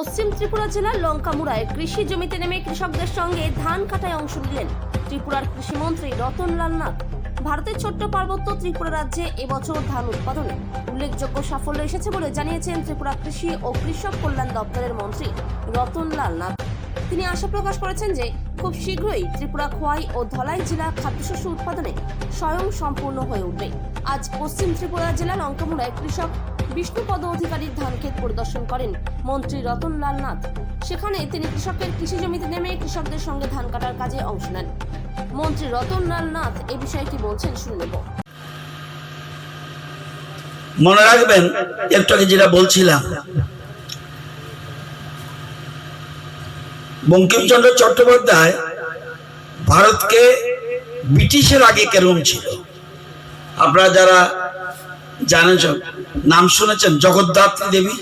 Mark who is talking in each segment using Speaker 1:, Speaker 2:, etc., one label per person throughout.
Speaker 1: পশ্চিম ত্রিপুরা জেলার লঙ্কামুড়ায় কৃষি জমিতে নেমে কৃষকদের সঙ্গে ধান কাটায় অংশ নিলেন ত্রিপুরার কৃষিমন্ত্রী রতনলাল নাথ। ভারতের ছোট্ট পার্বত্য ত্রিপুরা রাজ্যে এবছর ধান উৎপাদনে উল্লেখযোগ্য সাফল্য এসেছে বলে জানিয়েছেন ত্রিপুরা কৃষি ও কৃষক কল্যাণ দপ্তরের মন্ত্রী রতনলাল নাথ। তিনি আশা প্রকাশ করেছেন যে খুব শীঘ্রই ত্রিপুরা খোয়াই ও ধলাই জেলা খাদ্যশস্য উৎপাদনে স্বয়ং সম্পূর্ণ হয়ে উঠবে। আজ পশ্চিম ত্রিপুরা জেলা লঙ্কামুড়ায় কৃষক বিষ্ণুপদ অধিকারীর ধানক্ষেত পরিদর্শন করেন মন্ত্রী রতনলাল নাথ। সেখানে তিনি কৃষকের কৃষি জমিতে নেমে কৃষকদের সঙ্গে ধান কাটার কাজে অংশ নেন। মন্ত্রী রতনলাল নাথ এ বিষয়ে কি বলছেন শুনে
Speaker 2: মনে রাখবেন, একটু আগে যেটা বলছিলাম, বঙ্কিমচন্দ্র চট্টোপাধ্যায় ভারতকে ব্রিটিশের আগে কেরম ছিল। আপনারা যারা জানেন নাম শুনেছেন? জগদ্ধাত্রী দেবী?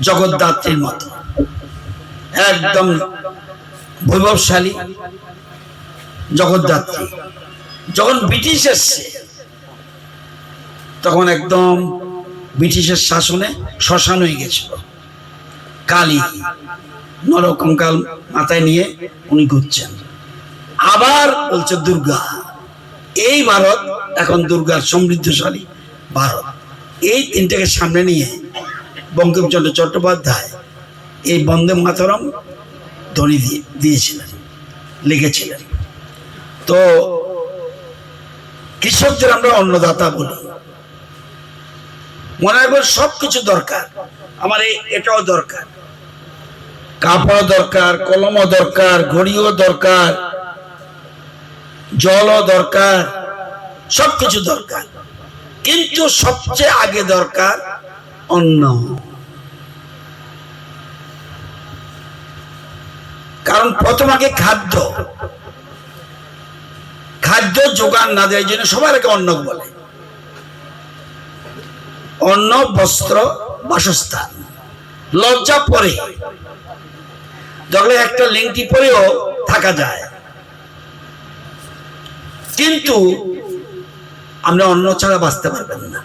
Speaker 2: জগদ্ধাত্রীর মতো। একদম বৈভবশালী জগদ্ধাত্রী। যখন ব্রিটিশ এসছে, তখন একদম ব্রিটিশের শাসনে শ্মশান হয়ে গেছিল। কালী নরকঙ্কাল মাথায় নিয়ে উনি ঘুরছেন। আবার বলছে দুর্গা। এই ভারত এখন দুর্গার সমৃদ্ধশালী ভারত। এই তিনটাকে সামনে নিয়ে বঙ্কিমচন্দ্র চট্টোপাধ্যায় এই বন্দে মাতরম ধ্বনি দিয়ে দিয়েছিলেন, লিখেছিলেন। তো কৃষকদের আমরা অন্নদাতা বলি। মনে রাখবেন সব কিছু দরকার, আমার এই এটাও দরকার। কাপড় দরকার, কলমও দরকার, ঘড়িও দরকার জলও দরকার সব কিছু দরকার। কিন্তু সবচেয়ে আগে দরকার অন্ন। কারণ প্রথম আগে খাদ্য। খাদ্য যোগান না দেওয়ার জন্য সবার আগে অন্ন বলে। অন্ন, বস্ত্র, বাসস্থান। লজ্জা পরে। দেখলে একটা লিঙ্কটি পরেও থাকা যায়। কিন্তু আমরা অন্ন ছাড়া বাঁচতে পারবেন না।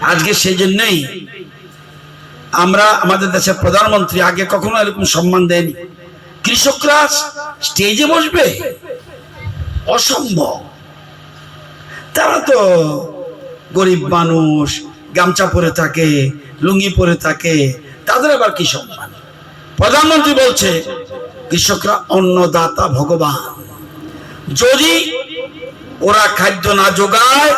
Speaker 2: আজকে সেই জন্যই আমরা আমাদের দেশের প্রধানমন্ত্রী আগে কখনো এরকম সম্মান দেয়নি। কৃষকরা স্টেজে বসবে? অসম্ভব। তারা তো গরিব মানুষ, গামছা পরে থাকে, লুঙ্গি পরে থাকে, তাদের আবার কি সম্মান? প্রধানমন্ত্রী বলছে, কৃষকরা অন্নদাতা ভগবান। যদি ওরা খাদ্য না যোগায়,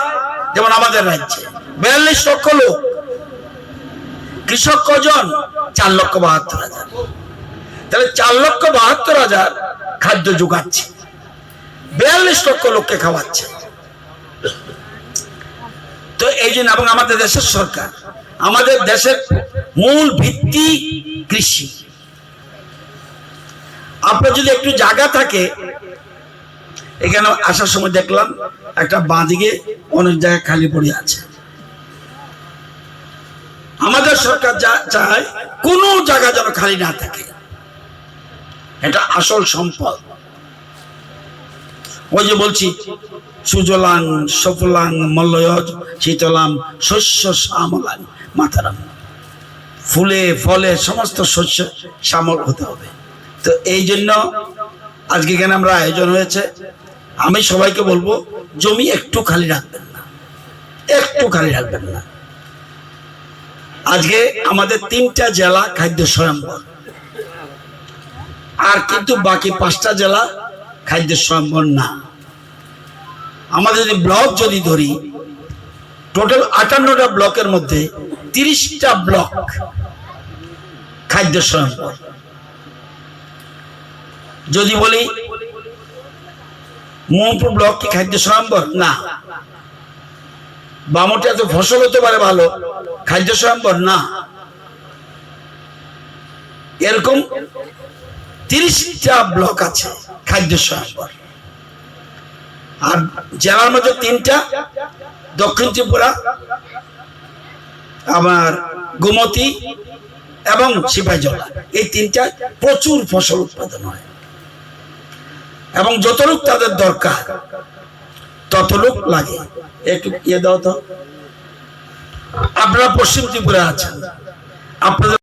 Speaker 2: যেমন আমাদের রাজ্যে, বিয়াল্লিশ লক্ষ লোক, কৃষক কজন? চার লক্ষ বাহাত্তর হাজার। তাহলে চার লক্ষ বাহাত্তর হাজার খাদ্য যোগাচ্ছে, বিয়াল্লিশ লক্ষ লোককে খাওয়াচ্ছে। তো এই জন্য এবং আমাদের দেশের সরকার, আমাদের দেশের মূল ভিত্তি কৃষি। আপনার যদি একটু জায়গা থাকে এখানে আসার সময় দেখলাম একটা বাঁদিকে অনেক জায়গা খালি পড়ে আছে। আমাদের সরকার যা চায়, কোনো জায়গা যেন খালি না থাকে। এটা আসল সম্পদ। ওই যে বলছি, সুজলাং, সফলাং, মল্লয়জ, শীতলাম, শস্য শ্যামলাং, মাতারাম। ফুলে, ফলে সমস্ত শস্য শ্যামল হতে হবে। তো এই জন্য আজকে এখানে আমরা আয়োজন হয়েছে। আমি সবাইকে বলব, জমি একটু খালি রাখবেন না। একটু খালি রাখবেন না। আজকে আমাদের তিনটা জেলা খাদ্য স্বয়ম্বর। আর কিন্তু বাকি পাঁচটা জেলা খাদ্য স্বয়ম্বর না। আমাদের যদি ব্লক যদি ধরি, টোটাল আটান্নটা ব্লকের মধ্যে তিরিশটা ব্লক খাদ্য স্বয়ম্বর। যদি বলি মোহনপুর ব্লক কি খাদ্য স্বয়ম্বর না। বামটিয়াতে ফসল হতে পারে ভালো। খাদ্য স্বয়ম্বর না। এরকম তিরিশটা ব্লক আছে খাদ্য স্বয়ম্বর আর জেলার মধ্যে তিনটা, দক্ষিণ ত্রিপুরা, আমার গোমতী এবং সিপাহীজলা। এই তিনটা প্রচুর ফসল উৎপাদন হয়। এবং যত লোক তাদের দরকার তত লোক লাগে। একটু ইয়ে দাও তো। আপনারা পশ্চিম ত্রিপুরা আছেন। আপনাদের